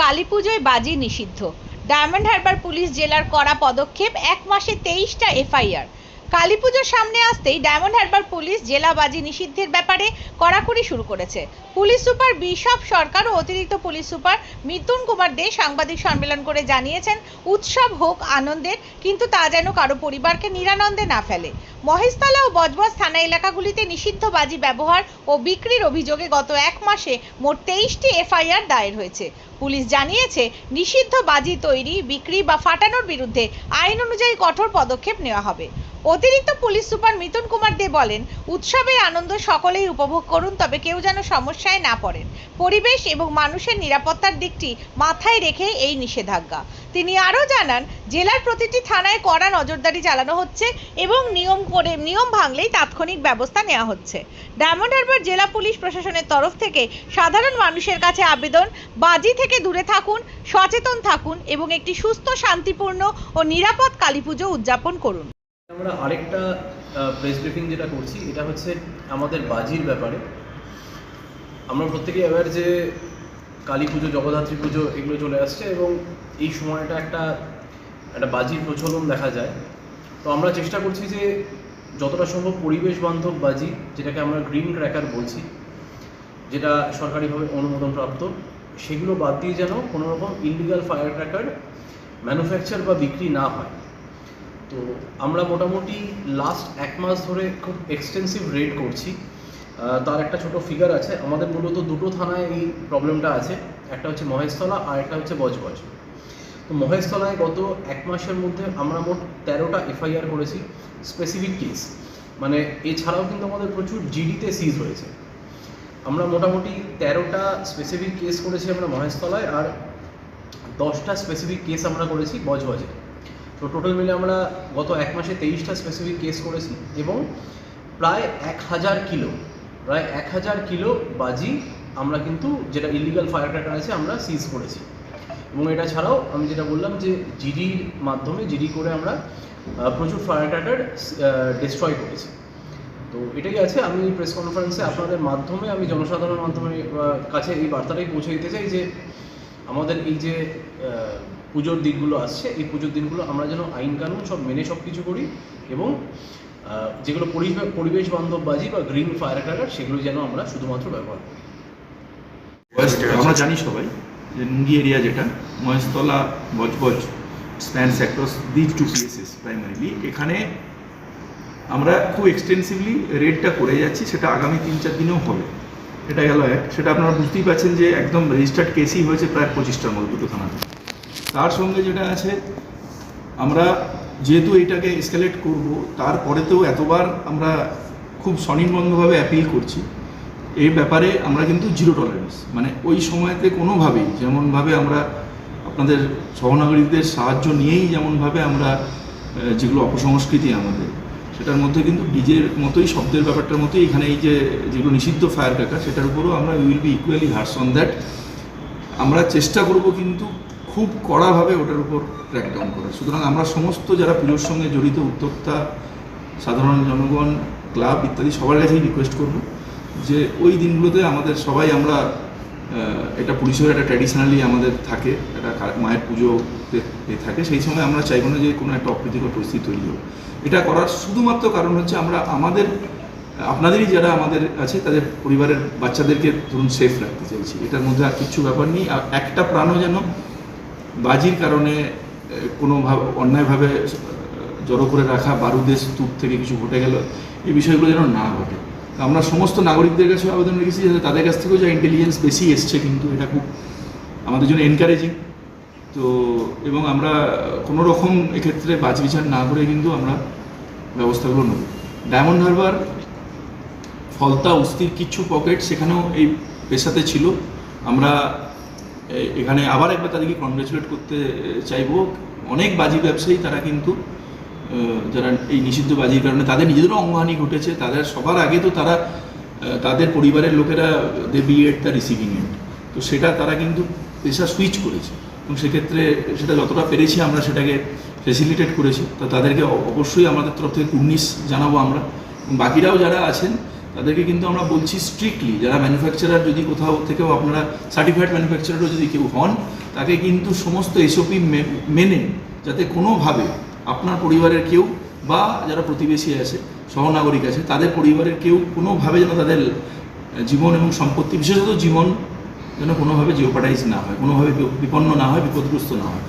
কালী পুজোয় বাজি নিষিদ্ধ। ডায়মন্ড হারবার পুলিশ জেলার কড়া পদক্ষেপ এক মাসে তেইশটা এফআইআর। কালী পুজোর সামনে আসতেই ডায়মন্ড হারবার পুলিশ জেলা বাজি নিষিদ্ধের ব্যাপারে কড়াকড়ি শুরু করেছে। পুলিশ সুপার বিশপ সরকার ও অতিরিক্ত পুলিশ সুপার মিথুন কুমার দে সাংবাদিক সম্মেলন করে জানিয়েছেন, উৎসব হোক আনন্দের, কিন্তু তা যেন কারও পরিবারকে নিরানন্দে না ফেলে। মহেশতলা ও বজবজ থানা এলাকাগুলিতে নিষিদ্ধ বাজি ব্যবহার ও বিক্রির অভিযোগে গত এক মাসে মোট তেইশটি এফআইআর দায়ের হয়েছে। পুলিশ জানিয়েছে, নিষিদ্ধ বাজি তৈরি, বিক্রি বা ফাটানোর বিরুদ্ধে আইন অনুযায়ী কঠোর পদক্ষেপ নেওয়া হবে। অতিরিক্ত পুলিশ সুপার মিথুন কুমার দে বলেন, উৎসবের আনন্দ সকলেই উপভোগ করুন, তবে কেউ যেন সমস্যায় না পড়েন। পরিবেশ এবং মানুষের নিরাপত্তার দিকটি মাথায় রেখে এই নিষেধাজ্ঞা। তিনি আরও জানান, জেলার প্রতিটি থানায় কড়া নজরদারি চালানো হচ্ছে এবং নিয়ম করে, নিয়ম ভাঙলেই তাৎক্ষণিক ব্যবস্থা নেওয়া হচ্ছে। ডায়মন্ড হারবার জেলা পুলিশ প্রশাসনের তরফ থেকে সাধারণ মানুষের কাছে আবেদন, বাজি থেকে দূরে থাকুন, সচেতন থাকুন এবং একটি সুস্থ, শান্তিপূর্ণ ও নিরাপদ কালীপুজো উদযাপন করুন। আমরা আরেকটা প্রেস ব্রিফিং যেটা করছি, এটা হচ্ছে আমাদের বাজির ব্যাপারে। আমরা প্রত্যেকেই অ্যাওয়ার যে কালী পুজো, জগদ্ধাত্রী পুজো এগুলো চলে আসছে এবং এই সময়টা একটা একটা বাজির প্রচলন দেখা যায়। তো আমরা চেষ্টা করছি যে যতটা সম্ভব পরিবেশ বান্ধব বাজি, যেটাকে আমরা গ্রিন ক্র্যাকার বলছি, যেটা সরকারিভাবে অনুমোদনপ্রাপ্ত, সেগুলো বাদ দিয়ে যেন কোনোরকম ইলিগাল ফায়ার ক্র্যাকার ম্যানুফ্যাকচার বা বিক্রি না হয়। তো আমরা মোটামুটি লাস্ট এক মাস ধরে খুব এক্সটেন্সিভ রেড করছি। তার একটা ছোট ফিগার আছে। আমাদের মূলত দুটো থানায় এই প্রবলেমটা আছে। একটা হচ্ছে মহেশতলা আর একটা হচ্ছে বজবজ। তো মহেশতলায় গত এক মাসের মধ্যে আমরা মোট তেরোটা এফআইআর করেছি স্পেসিফিক কেস মানে এছাড়াও কিন্তু আমাদের প্রচুর জিডিতে সিজ হয়েছে। আমরা মোটামুটি তেরোটা স্পেসিফিক কেস করেছি আমরা মহেশতলায় আর দশটা স্পেসিফিক কেস আমরা করেছি বজবজে। তো টোটাল মিলে আমরা গত এক মাসে তেইশটা স্পেসিফিক কেস করেছি এবং প্রায় এক হাজার কিলো, প্রায় এক হাজার কিলো বাজি আমরা কিন্তু যেটা ইলিগাল ফায়ার ক্র্যাকার আছে আমরা সিজ করেছি। এবং এটা ছাড়াও আমি যেটা বললাম যে জিডির মাধ্যমে জিডি করে আমরা প্রচুর ফায়ার ক্র্যাকার ডিস্ট্রয় করেছি। তো এটাই আছে, আমি প্রেস কনফারেন্সে আপনাদের মাধ্যমে, আমি জনসাধারণের মাধ্যমে কাছে এই বার্তাটাই পৌঁছে দিতে চাই যে আমাদের এই যে পুজোর দিনগুলো আসছে, এই পুজোর দিনগুলো আমরা যেন আইন কানুন সব মেনে সব কিছু করি এবং যেগুলো পরিবেশ বান্ধব বাজি বা গ্রিন ফায়ার ক্র্যাকার সেগুলো যেন আমরা শুধুমাত্র ব্যবহার করি। আমরা জানি সবাই যে নুঙ্গি এরিয়া যেটা, Maheshtala Budge Budge span sectors these two places primarily এখানে আমরা খুব এক্সটেন্সিভলি রেডটা করে যাচ্ছি, সেটা আগামী তিন চার দিনেও হবে। এটা গেল এক। সেটা আপনারা বুঝতেই পারছেন যে একদম রেজিস্টার্ড কেসই হয়েছে প্রায় পঁচিশটার মতো দুটো থানাতে তার সঙ্গে যেটা আছে, আমরা যেহেতু এটাকে এসকালেট করব, তারপরেতেও এতবার আমরা খুব স্বনির্বন্ধভাবে অ্যাপিল করছি। এই ব্যাপারে আমরা কিন্তু জিরো টলারেন্স মানে ওই সময়তে কোনোভাবেই, যেমনভাবে আমরা আপনাদের সহনাগরিকদের সাহায্য নিয়েই যেমনভাবে আমরা যেগুলো অপসংস্কৃতি আমাদের সেটার মধ্যে কিন্তু ডিজের মতোই, শব্দের ব্যাপারটার মতোই এখানে এই যে, যেগুলো নিষিদ্ধ ফায়ার ক্র্যাকার সেটার উপরও আমরা will be equally harsh on that আমরা চেষ্টা করব কিন্তু খুব কড়াভাবে ওটার উপর ক্র্যাকডাউন করার। সুতরাং আমরা সমস্ত যারা পুজোর সঙ্গে জড়িত, উদ্যোক্তা, সাধারণ জনগণ, ক্লাব ইত্যাদি, সবার কাছেই রিকোয়েস্ট করব যে ওই দিনগুলোতে আমাদের সবাই আমরা এটা পুলিশের একটা ট্র্যাডিশনালি আমাদের থাকে একটা মায়ের পুজোতে থাকে সেই সময় আমরা চাইব না যে কোনো একটা অপ্রীতিকর পরিস্থিতি তৈরি হোক। এটা করার শুধুমাত্র কারণ হচ্ছে আমরা আমাদের আপনাদেরই যারা আমাদের আছে তাদের পরিবারের বাচ্চাদেরকে ধরুন সেফ রাখতে চাইছি। এটার মধ্যে আর কিছু ব্যাপার নেই। আর একটা প্রাণও যেন বাজির কারণে আহ, কোনো ভাব- অন্যায়ভাবে জড়ো করে রাখা বারুদের স্তূপ থেকে কিছু ঘটে গেল এই বিষয়গুলো যেন না ঘটে। আমরা সমস্ত নাগরিকদের কাছে আবেদন রেখেছি যাতে তাদের কাছ থেকেও যা ইন্টেলিজেন্স বেশি এসছে কিন্তু এটা খুব আমাদের জন্য এনকারেজিং তো এবং আমরা কোনো রকম এক্ষেত্রে বাজ বিচার না করে কিন্তু আমরা ব্যবস্থাগুলো নেব। ডায়মন্ড হারবার, ফলতা, উস্তির কিছু পকেট সেখানেও এই পেশাতে ছিল। আমরা এখানে আবার একবার তাদেরকে কনগ্রেচুলেট করতে চাইব। অনেক বাজি ব্যবসায়ী তারা কিন্তু যারা এই নিষিদ্ধ বাজির কারণে তাদের নিজেদেরও অঙ্গহানি ঘটেছে, তাদের সবার আগে তো তারা তাদের পরিবারের লোকেরা they be at the receiving end তো সেটা তারা কিন্তু পেশা সুইচ করেছে। এবং সেক্ষেত্রে সেটা যতটা পেরেছি আমরা সেটাকে ফেসিলিটেট করেছি। তো তাদেরকে অবশ্যই আমাদের তরফ থেকে কুর্নিশ জানাব আমরা। বাকিরাও যারা আছেন, তাদেরকে কিন্তু আমরা বলছি স্ট্রিক্টলি যারা ম্যানুফ্যাকচারার যদি কোথাও থেকেও আপনারা সার্টিফাইড ম্যানুফ্যাকচারারও যদি কেউ হন, তাকে কিন্তু সমস্ত এসওপি মেনে, যাতে কোনোভাবে আপনার পরিবারের কেউ বা যারা প্রতিবেশী আছে, সহনাগরিক আছে, তাদের পরিবারের কেউ কোনোভাবে যেন তাদের জীবন এবং সম্পত্তি, বিশেষত জীবন যেন কোনোভাবে জিওপাটাইজ না হয়, কোনোভাবে বিপন্ন না হয়, বিপদগ্রস্ত না হয়।